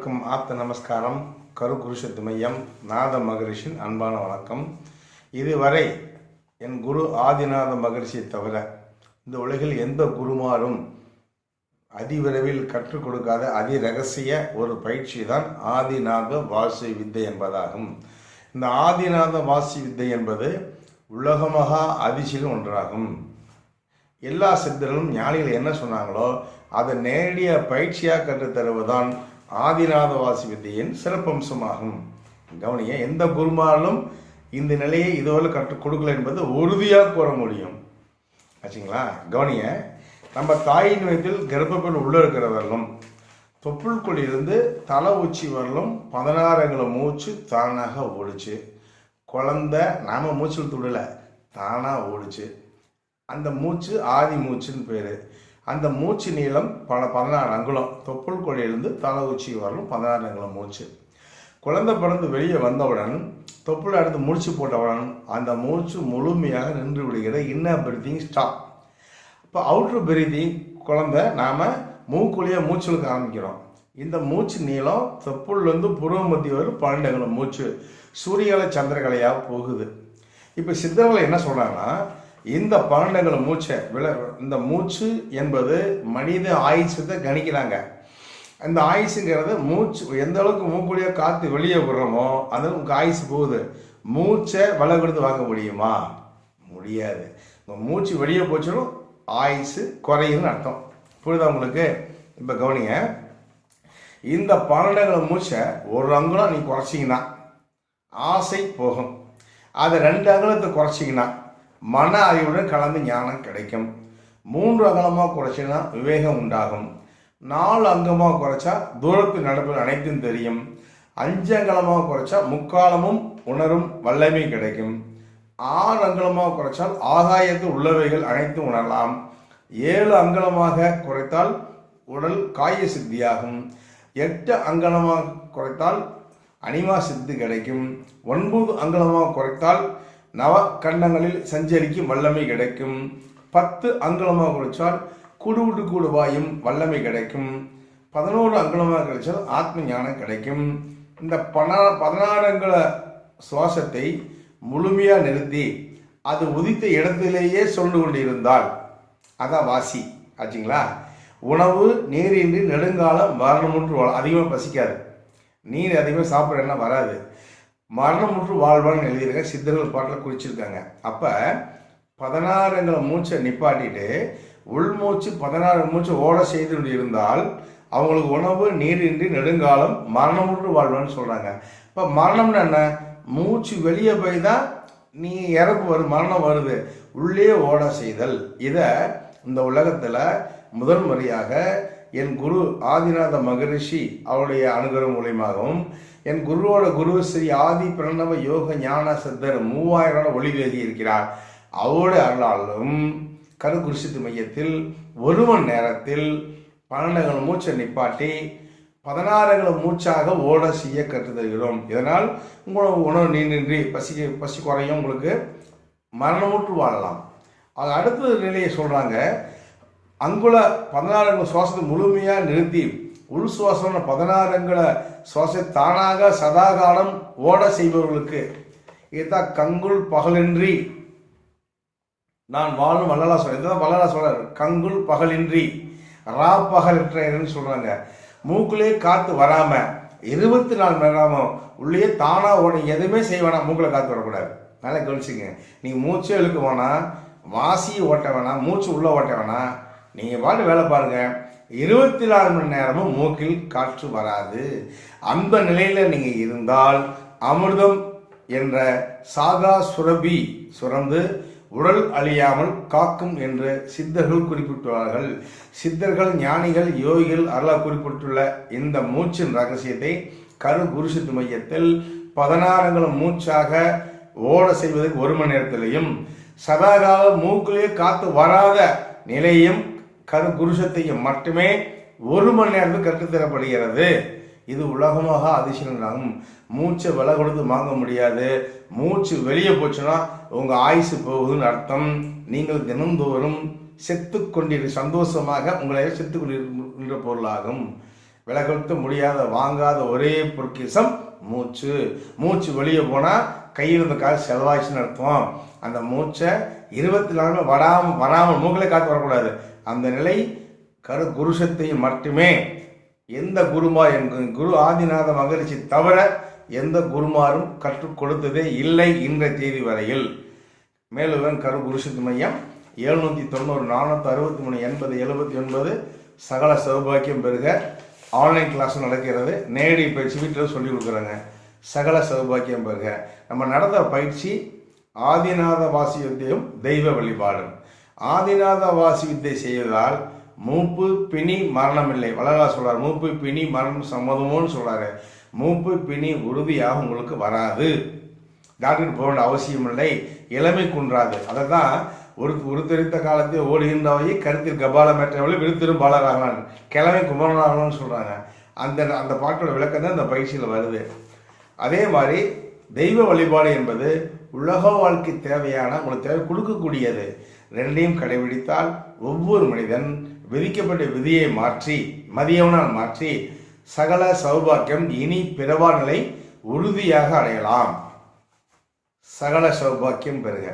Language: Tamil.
அனைவருக்கும் ஆப்த நமஸ்காரம். கரு குருஷத்து மையம் நாத மகரிஷின் அன்பான வணக்கம். இதுவரை என் குரு ஆதிநாத மகரிஷியை தவிர இந்த உலகில் எந்த குருமாரும் அதிவிரைவில் கற்றுக் கொடுக்காத அதி ரகசிய ஒரு பயிற்சி தான் ஆதிநாத வாசி வித்தை என்பதாகும். இந்த ஆதிநாத வாசி வித்தை என்பது உலகமகா அதிசயம் ஒன்றாகும். எல்லா சித்தர்களும் ஞானிகள் என்ன சொன்னாங்களோ அதை நேரடியாக பயிற்சியாக கற்றுத்தருவதுதான் ஆதிநாத வாசி வித்தியின் சிறப்பம்சமாகும். கவனிய எந்த குருமாலும் இந்த நிலையை இதுவரை கற்றுக் கொடுக்கல என்பது உறுதியாக கூற முடியும். ஆச்சுங்களா? கவனிய நம்ம தாயின் வயதில் கர்ப்பப்பெண் உள்ளே இருக்கிறவர்களும் தொப்புள்குழியிலிருந்து தலை உச்சி வரலும் பதினாறுங்களை மூச்சு தானாக ஓடிச்சு. குழந்தை நாம மூச்சு விடல தானாக ஓடிச்சு. அந்த மூச்சு ஆதி மூச்சுன்னு பேர். அந்த மூச்சு நீளம் பல பதினாறு அங்குலம். தொப்புள் கொடியிலிருந்து தலை உச்சி வரலும் பதினாறு அங்குலம் மூச்சு. குழந்தை பிறந்து வெளியே வந்தவுடன் தொப்புள் அடுத்து முடிச்சு போட்டவுடன் அந்த மூச்சு முழுமையாக நின்று விடுகிற இன்னர் பிரீத்திங் ஸ்டாப் இப்போ அவுட்ரு பிரீத்திங் குழந்தை நாம் மூக்குழியாக மூச்சுலுக்கு ஆரம்பிக்கிறோம். இந்த மூச்சு நீளம் தொப்புள்லேருந்து புருவ மத்திய வரும் பன்னெண்டு அங்குலம் மூச்சு. சூரியகலை சந்திரகலையாக போகுது. இப்போ சித்தர்களை என்ன சொல்கிறாங்கன்னா இந்த பன்னெண்டுங்கள மூச்சை விள இந்த மூச்சு என்பது மனித ஆயுசத்தை கணிக்கிறாங்க. அந்த ஆயுசுங்கிறது மூச்சு எந்த அளவுக்கு மூக்குடியாக காற்று வெளியே விடுறோமோ அந்த உங்கள் ஆயுசு போகுது. மூச்சை விலை கொடுத்து வாங்க முடியுமா? முடியாது. உங்கள் மூச்சு வெளியே போச்சாலும் ஆயுசு குறையுதுன்னு அர்த்தம். புரியுதா உங்களுக்கு? இப்போ கவனிங்க. இந்த பன்னெண்டுங்கள மூச்சை ஒரு அங்குலம் நீ குறைச்சிங்கன்னா ஆசை போகும். அதை ரெண்டு அங்குலத்தை குறைச்சிங்கன்னா மன அறிவுடன் கலந்து ஞானம் கிடைக்கும். மூன்று அகலமாக குறைச்சினா விவேகம் உண்டாகும். நாலு அங்கமாக குறைச்சா தூரத்து நடப்பில் அனைத்தும் தெரியும். அஞ்சு அங்கலமாக குறைச்சா முக்காலமும் உணரும் வல்லமை கிடைக்கும். ஆறு அங்கலமாக குறைச்சால் ஆகாயத்து உள்ளவைகள் அனைத்தும் உணரலாம். ஏழு அங்கலமாக குறைத்தால் உடல் காய சித்தியாகும். எட்டு அங்கலமாக குறைத்தால் அனிமா சித்தி கிடைக்கும். ஒன்பது அங்கலமாக குறைத்தால் நவ கண்டங்களில் சஞ்சரிக்கும் வல்லமை கிடைக்கும். பத்து அங்குலமாக குறைச்சால் கூடு கூடு வாயும் வல்லமை கிடைக்கும். பதினோரு அங்குலமாக கிடைச்சால் ஆத்ம ஞானம் கிடைக்கும். இந்த பனா பதினாறு அங்குல சுவாசத்தை முழுமையாக நிறுத்தி அது உதித்த இடத்திலேயே சொல்லு கொண்டிருந்தால் அதான் வாசி ஆச்சுங்களா? உணவு நீரின்றி நெடுங்காலம் மரணமுற்று வாழ அதிகமாக பசிக்காது. நீர் அதிகமாக சாப்பிட்றேன்னா வராது. மரணமுற்று வாழ்வான்னு எழுதியிருக்க சித்தர்கள் பாட்டில் குறிச்சிருக்காங்க. அப்போ பதினாறுங்களை மூச்சை நிப்பாட்டிட்டு உள்மூச்சு பதினாறு மூச்சு ஓட செய்து இருந்தால் அவங்களுக்கு உணவு நீரின்றி நெடுங்காலம் மரணமுற்று வாழ்வான்னு சொல்கிறாங்க இப்போ மரணம்னு என்ன? மூச்சு வெளியே போய் தான் நீ இறப்பு வரும் மரணம் வருது. உள்ளே ஓட செய்தல். இதை இந்த உலகத்தில் முதல் முறையாக என் குரு ஆதிநாத மகரிஷி அவருடைய அனுகிரகம் மூலியமாகவும் என் குருவோட குரு ஸ்ரீ ஆதி பிரணவ யோக ஞான சித்தர் மூவாயிரம் ஒளி இருக்கிறார். அவரோட அருளாலும் கருகுருஷித்து மையத்தில் ஒரு மணி நேரத்தில் பன்னெண்டுகள் மூச்சை நிப்பாட்டி பதினாறுகளை மூச்சாக ஓட செய்ய கற்றுத்தருகிறோம் இதனால் உங்களோட உணவு நீண்டின்றி பசி பசி குறையும் உங்களுக்கு மரணமுற்று வாழலாம். அது அடுத்த நிலையை சொல்கிறாங்க அங்குல பதினாறு சுவாசத்தை முழுமையாக நிறுத்தி உள் சுவாசம்னு பதினாறு அங்குல சுவாசத்தை தானாக சதாகாலம் ஓட செய்பவர்களுக்கு இதுதான் கங்குல் பகலின்றி நான் வாழும் வள்ளலா சொல்ல இதுதான் வள்ளலா சொல்றாரு. கங்குல் பகலின்றி ரா பகலற்றன்னு சொல்றாங்க. மூக்குலே காத்து வராம இருபத்தி நாலு மணி நேரமும் உள்ளே தானா ஓட எதுவுமே செய்ய வேணாம் மூக்கில் காத்து வரக்கூடாது. நல்லா கவனிச்சுங்க நீ மூச்சே இழுக்க வேணாம் வாசியை ஓட்ட வேணாம் மூச்சு உள்ள ஓட்ட வேணாம் நீங்கள் பாட்டு வேலை பாருங்கள் இருபத்தி நாலு மணி நேரமும் மூக்கில் காற்று வராது. அந்த நிலையில் நீங்கள் இருந்தால் அமிர்தம் என்ற சாதா சுரபி சுரந்து உடல் அழியாமல் காக்கும் என்று சித்தர்கள் குறிப்பிட்டுள்ளார்கள். சித்தர்கள் ஞானிகள் யோகிகள் அருளா குறிப்பிட்டுள்ள இந்த மூச்சின் ரகசியத்தை கரு குருசித்து மையத்தில் பதினாறுங்களும் மூச்சாக ஓட செய்வதற்கு ஒரு மணி நேரத்திலையும் சதாகால மூக்கிலே காத்து வராத நிலையும் கரு குருஷத்தையும் மட்டுமே ஒரு மணி நேரத்தில் கற்றுத்தரப்படுகிறது. இது உலகமாக அதிசயமாகும் மூச்சை விலை கொடுத்து வாங்க முடியாது. மூச்சு வெளியே போச்சுன்னா உங்கள் ஆயுசு போகுதுன்னு அர்த்தம். நீங்கள் தினந்தோறும் செத்து கொண்டிரு சந்தோஷமாக உங்களை செத்து கொண்டிருக்கின்ற பொருளாகும். விலகொடுத்த முடியாத வாங்காத ஒரே பொற்கிசம் மூச்சு. மூச்சு வெளியே போனால் கையில் இருந்த காசு செலவாச்சுன்னு அர்த்தம். அந்த மூச்சை இருபத்தி நாலு வராமல் வராமல் மூக்கிலே காத்து வரக்கூடாது. அந்த நிலை கரு குருஷத்தையும் மட்டுமே. எந்த குருமா என்கு குரு ஆதிநாத மகரிஷி தவிர எந்த குருமாரும் கற்றுக் கொடுத்ததே இல்லை இன்றைய தேதி வரையில். மேலும் கரு குருசத்து மையம் எழுநூற்றி தொண்ணூறு நானூற்றி அறுபத்தி மூணு எண்பது எழுபத்தி ஒன்பது சகல சௌபாக்கியம் பெறுக. ஆன்லைன் கிளாஸ் நடக்கிறது. நேரடி பயிற்சி வீட்டில் சொல்லி கொடுக்குறாங்க. சகல சௌபாக்கியம் பெறுக. நம்ம நடந்த பயிற்சி ஆதிநாத வாசியத்தையும் தெய்வ வழிபாடும் ஆதிநாத வாசி வித்தை செய்வதால் மூப்பு பிணி மரணம் இல்லை வளரா சொல்றார் மூப்பு பிணி மரணம் சம்மதமோன்னு சொல்றாரு. மூப்பு பிணி உறுதியாக உங்களுக்கு வராது. டாக்டர் போக வேண்டிய அவசியம் இல்லை. இளமை குன்றாது. அதை தான் ஒரு ஒரு காலத்தில் ஓடுகின்றவையை கருத்தில் கபாலமற்றவளை விழுத்திரும் பாலராகலான் கிழமை குமரனாகலாம்னு சொல்கிறாங்க அந்த அந்த பாட்டோட விளக்கம் தான் இந்த பயிற்சியில் வருது. அதே மாதிரி தெய்வ வழிபாடு என்பது உலக வாழ்க்கை தேவையான உங்களுக்கு தேவை கொடுக்கக்கூடியது. ரெண்டையும் கடைபிடித்தால் ஒவ்வொரு மனிதன் விதிக்கப்பட்ட விதியை மாற்றி மதியவனால் மாற்றி சகல சௌபாக்கியம் இனி பிறவா நிலை உறுதியாக அடையலாம். சகல சௌபாக்கியம் பெறுக.